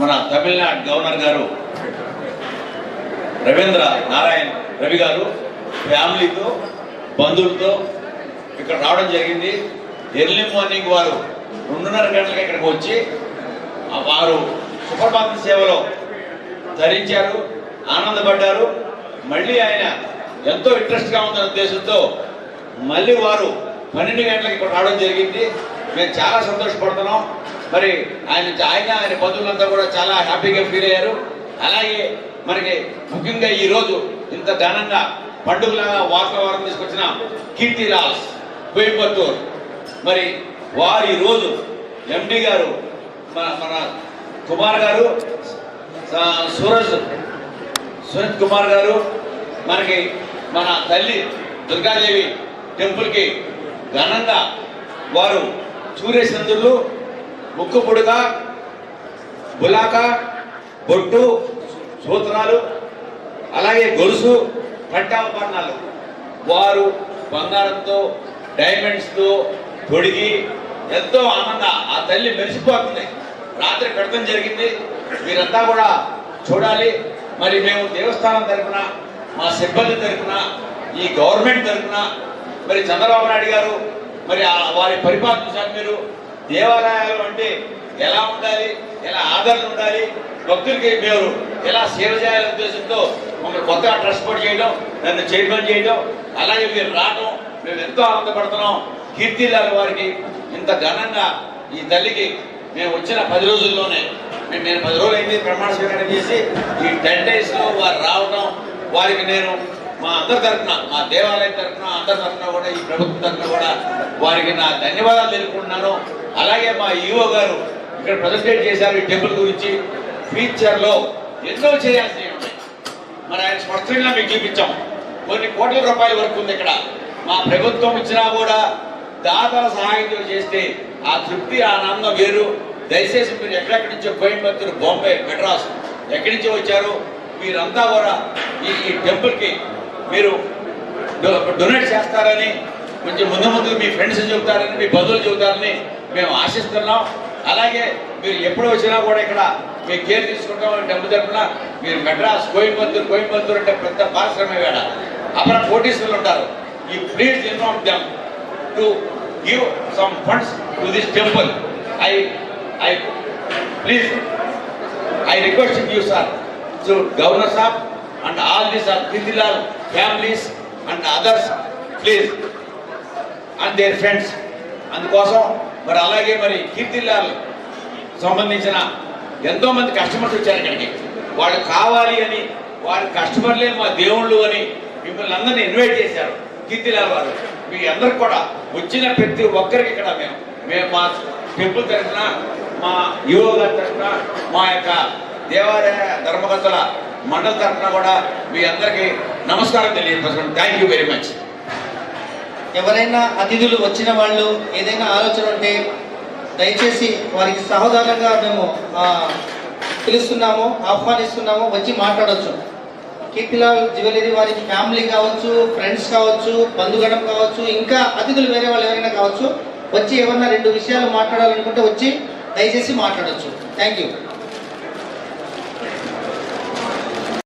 మన తమిళనాడు గవర్నర్ గారు రవీంద్ర నారాయణ్ రవి గారు ఫ్యామిలీతో బంధువులతో ఇక్కడ రావడం జరిగింది. ఎర్లీ మార్నింగ్ వారు రెండున్నర గంటలకు ఇక్కడికి వచ్చి వారు వారు సుప్రభాత సేవలో ధరించారు ఆనందపడ్డారు. మళ్ళీ ఆయన ఎంతో ఇంట్రెస్ట్గా ఉందన్న ఉద్దేశంతో మళ్ళీ వారు పన్నెండు గంటలకు ఇక్కడ రావడం జరిగింది. మేము చాలా సంతోషపడుతున్నాం. మరి ఆయన ఆయన ఆయన బంధువులంతా కూడా చాలా హ్యాపీగా ఫీల్ అయ్యారు. అలాగే మనకి ముఖ్యంగా ఈ రోజు ఇంత ఘనంగా పండుగలాగా వాతావరణం తీసుకొచ్చిన కీర్తిరాజ్ కోయంబత్తూర్. మరి వారు రోజు ఎండి గారు మన మన కుమార్ గారు సూరజ్ సునీత్ కుమార్ గారు మనకి మన తల్లి దుర్గాదేవి టెంపుల్కి ఘనంగా వారు సూర్యచంద్రులు ముక్కు పొడుగా బులాక బొట్టు సూత్రాలు అలాగే గొలుసు పట్టాభరణాలు వారు బంగారంతో డైమండ్స్తో తొడిగి ఎంతో ఆనంద ఆ తల్లి మెరిసిపోతుంది. రాత్రి పెడతం జరిగింది. మీరంతా కూడా చూడాలి. మరి మేము దేవస్థానం తరపున మా సిబ్బంది తరపున ఈ గవర్నమెంట్ తరపున మరి చంద్రబాబు నాయుడు గారు మరి వారి పరిపాలన చూశారు మీరు దేవాలయాలు అంటే ఎలా ఉండాలి ఎలా ఆదరణ ఉండాలి భక్తులకి మీరు ఎలా సేవ చేయాలనే ఉద్దేశంతో మమ్మల్ని కొత్తగా ట్రస్ట్ బోర్డు చేయడం నన్ను చైర్మన్ చేయడం అలాగే మీరు రావడం మేము ఎంతో ఆనందపడుతున్నాం. కీర్తిలాల వారికి ఇంత ఘనంగా ఈ తల్లికి మేము వచ్చిన పది రోజుల్లోనే మేము నేను పది రోజులు అయింది ప్రమాణ స్వీకారం చేసి ఈ టెన్ డేస్లో వారు రావడం వారికి నేను మా అందరి తరఫున మా దేవాలయం తరఫున అందరి తరఫున కూడా ఈ ప్రభుత్వం తరఫున కూడా వారికి నా ధన్యవాదాలు తెలుపుకుంటున్నాను. అలాగే మా ఈఓ గారు ఇక్కడ ప్రజెంటేట్ చేశారు ఈ టెంపుల్ గురించి. ఫ్యూచర్లో ఎన్నో చేయాల్సినవి మరి ఆయన స్పష్టంగా మీకు చూపించాం. కొన్ని కోట్ల రూపాయల వరకు ఉంది ఇక్కడ. మా ప్రభుత్వం ఇచ్చినా కూడా దాతల సహాయం చేస్తే ఆ తృప్తి ఆ ఆనందం వేరు. దయచేసి మీరు ఎక్కడెక్కడి నుంచో కోయంబత్తూరు బాంబే మెడ్రాస్ ఎక్కడి నుంచో వచ్చారు మీరంతా కూడా ఈ ఈ టెంపుల్కి మీరు డొనేట్ చేస్తారని కొంచెం ముందు ముందు మీ ఫ్రెండ్స్ చెబుతారని మీ బంధువులు చెబుతారని మేము ఆశిస్తున్నాం. అలాగే మీరు ఎప్పుడు వచ్చినా కూడా ఇక్కడ మేము కేర్ తీసుకుంటాం డబ్బు తరపున మీరు మెడ్రాస్ కోయంబత్తూరు కోయంబత్తూరు అంటే పెద్ద పారిశ్రామిక అక్కడ కోటీశ్వరులు ఉంటారు. ఈ please inform them to give some funds to this temple I I please I request you sir so governor sahab and all this are Kindilal families and others please and their friends అందుకోసం మరి అలాగే మరి కీర్తిలాల్ సంబంధించిన ఎంతో మంది customers వచ్చారు ఇక్కడికి. వాళ్ళు కావాలి అని వారి కస్టమర్లే మా దేవుళ్ళు అని మిమ్మల్ని అందరినీ ఇన్వైట్ చేశారు కీర్తిలాల్ వారు మీ అందరికి కూడా వచ్చిన ప్రతి ఒక్కరికి ఇక్కడ మేము మేము మా టెంపుల్ తరఫున మా యువ గారి తరఫున మా యొక్క దేవాలయ ధర్మకర్తల మండలి తరఫున కూడా మీ అందరికీ నమస్కారం తెలియజేస్తున్నాం థ్యాంక్ యూ వెరీ మచ్ ఎవరైనా అతిథులు వచ్చిన వాళ్ళు ఏదైనా ఆలోచన ఉంటే దయచేసి వారికి సహోదరంగా మేము పిలుస్తున్నాము ఆహ్వానిస్తున్నాము వచ్చి మాట్లాడవచ్చు కీర్తిలాల్ జ్యువెలరీ వారి ఫ్యామిలీ కావచ్చు ఫ్రెండ్స్ కావచ్చు బంధుగణం కావచ్చు ఇంకా అతిథులు వేరే వాళ్ళు ఎవరైనా కావచ్చు వచ్చి ఏమన్నా రెండు విషయాలు మాట్లాడాలనుకుంటే వచ్చి దయచేసి మాట్లాడవచ్చు థ్యాంక్ యూ.